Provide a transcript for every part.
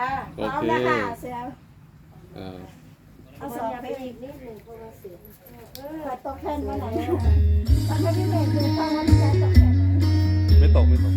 จ้าโอเอาเคละค่ะเสือเออเอาสองอย่าเพไปลงอีกนิดหนึ่งเพราะว่าเสียงเออเปิดตกแทนวันไหนตอนที่พี่เมย์ดูฟังวันที่แล้วตกแทนไหนไม่ตกไม่ตก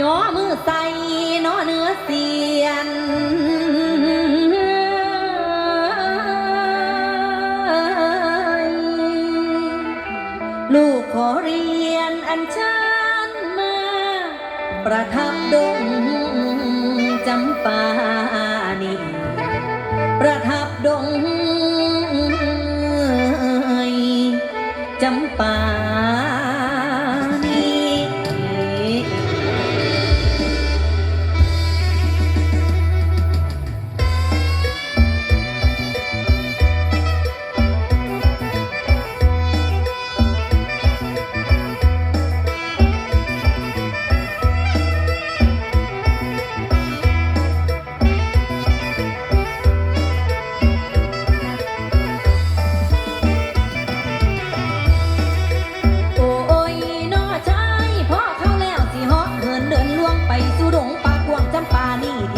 ย่อมือใส่นอเนื้อเสียนลูกขอเรียนอันชันมา ประทับดงจำปานีประทับดงจำปา หลงปากกวงจำปานี่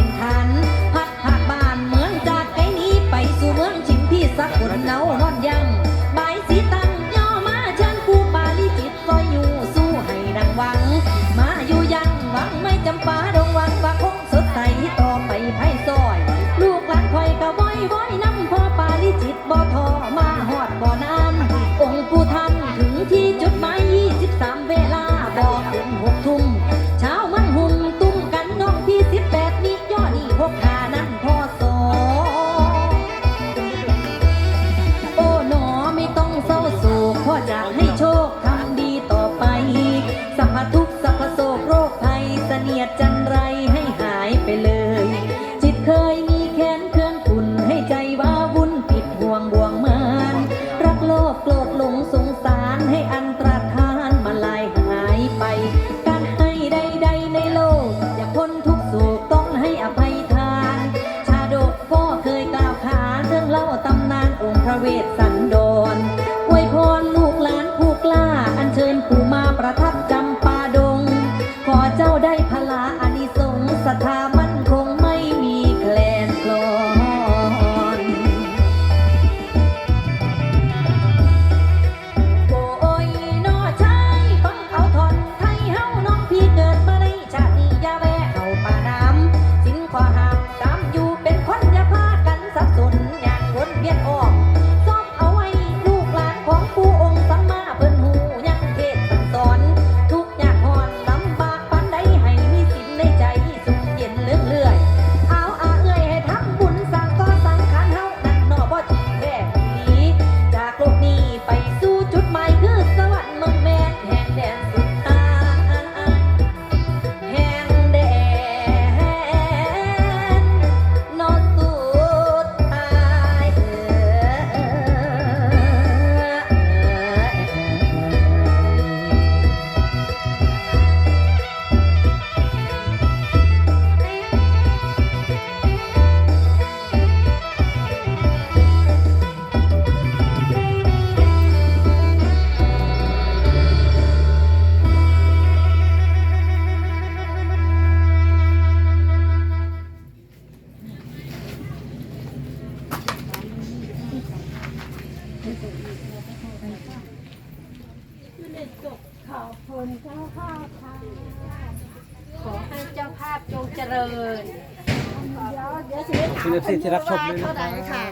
ไม่จบขอบคุณเจ้าภาพค่ะขอให้เจ้าภาพจงเจริญ เดี๋ยวเดี๋ยวสิได้ถามคุณที่รับชมด้วยนะคะ